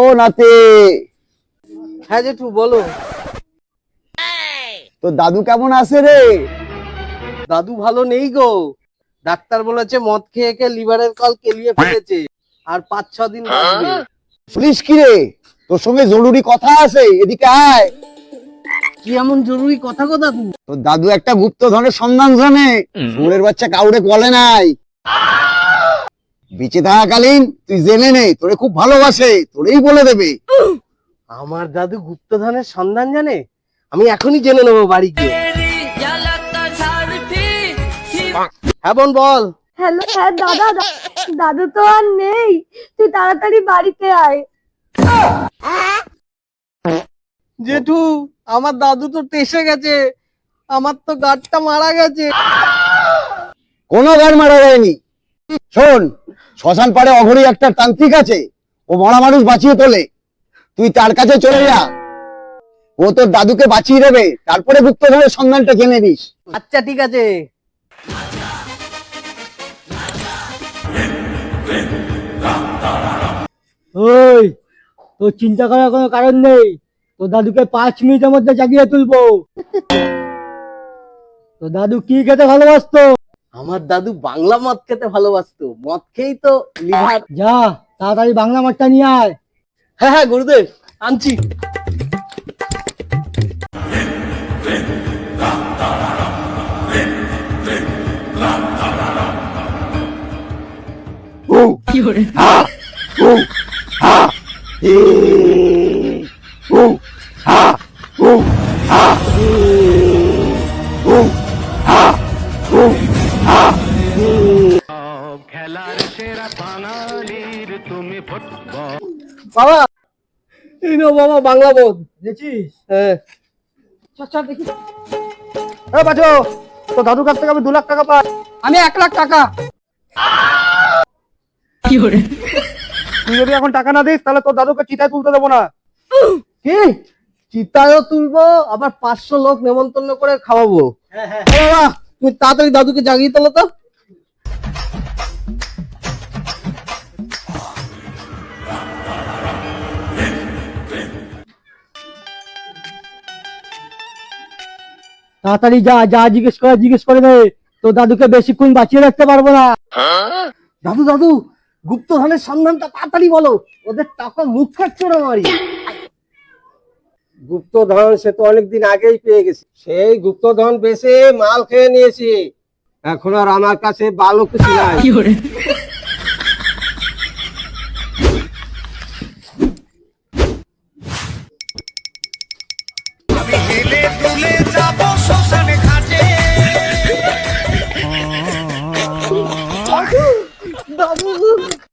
ও নাতি। হ্যাঁ জেঠু বলো। তো দাদু কেমন আছে রে? দাদু ভালো নেই গো। ডাক্তার বলেছে মদ খেয়ে খেয়ে লিভারের কল কেলিয়ে ফেলেছে। আর পাঁচ ছ দিন বাঁচবে শুনিস কি রে? তোর সঙ্গে জরুরি কথা আছে এদিকে আয়। কি এমন জরুরি কথা গো দাদু? তোর দাদু একটা গুপ্ত ধনের সন্ধান জানে। সুরের বাচ্চা কাউরে বলে নাই। বেঁচে থাকাকালীন তুই জেনে নে তোরে খুব ভালোবাসে তোরেই বলে দেবে। আমার দাদু গুপ্তধনের সন্ধান জানে? আমি এখনই জেনে নেব বাড়ি গিয়ে। হ্যাঁ বোন বল। হ্যালো হ্যাঁ দাদা দাদু তো আর নেই। তুই তাড়াতাড়ি বাড়িতে আয়। জেঠু আমার দাদু তো টেসে গেছে। আমার তো গাড়টা মারা গেছে। কোনো গান মারা যায়নি। শোন শ্মশান পাড়ে অঘরি একটা তান্ত্রিক আছে ও মরা মানুষ বাঁচিয়ে তোলে। তুই তার কাছে চলে যা। ও তোর দাদুকে বাঁচিয়ে দেবে তারপরে গুপ্তধনের সন্ধানটা জেনে নিস। আচ্ছা ঠিক আছে। ওই তোর চিন্তা করার কোনো কারণ নেই। তোর দাদুকে পাঁচ মিনিটের মধ্যে জাগিয়ে তুলবো। তোর দাদু কি খেতে ভালোবাসতো? আমার দাদু বাংলা মদ খেতে ভালোবাসতো। মদ খেয়েই তো লিভার। যা তাড়াতাড়ি বাংলা মাঠটা নিয়ে আয়। হ্যাঁ হ্যাঁ গুরুদেব আনছি। বাবা। এই নাও বাবা বাংলা বোধ। দেখছিস হ্যাঁ। দেখি এ বাছো তো দাদুর কাছ থেকে আমি দু লাখ টাকা পাই। আমি এক লাখ টাকা। তুই যদি এখন টাকা না দিস তাহলে তোর দাদুকে চিতায় তুলতে দেবো না। কি? চিতায়ও তুলবো আবার পাঁচশো লোক নেমন্তন্ন করে খাওয়াবো। বাবা তুমি তাড়াতাড়ি দাদুকে জাগিয়ে তোলো তো। তাড়াতাড়ি যা যা জিজ্ঞেস করে জিজ্ঞেস করে নে। তোর দাদুকে বেশিক্ষণ বাঁচিয়ে রাখতে পারব না। দাদু দাদু গুপ্ত ধনের সন্ধানটা তাড়াতাড়ি বলো। ওদের টাকা মুখ খাচ্ছে না মারি গুপ্তধন সে তো অনেকদিন আগেই পেয়ে গেছে। সেই গুপ্তধন বেশে মাল খেয়ে নিয়েছি। এখন আর আমার কাছে বালক কিছু নাই।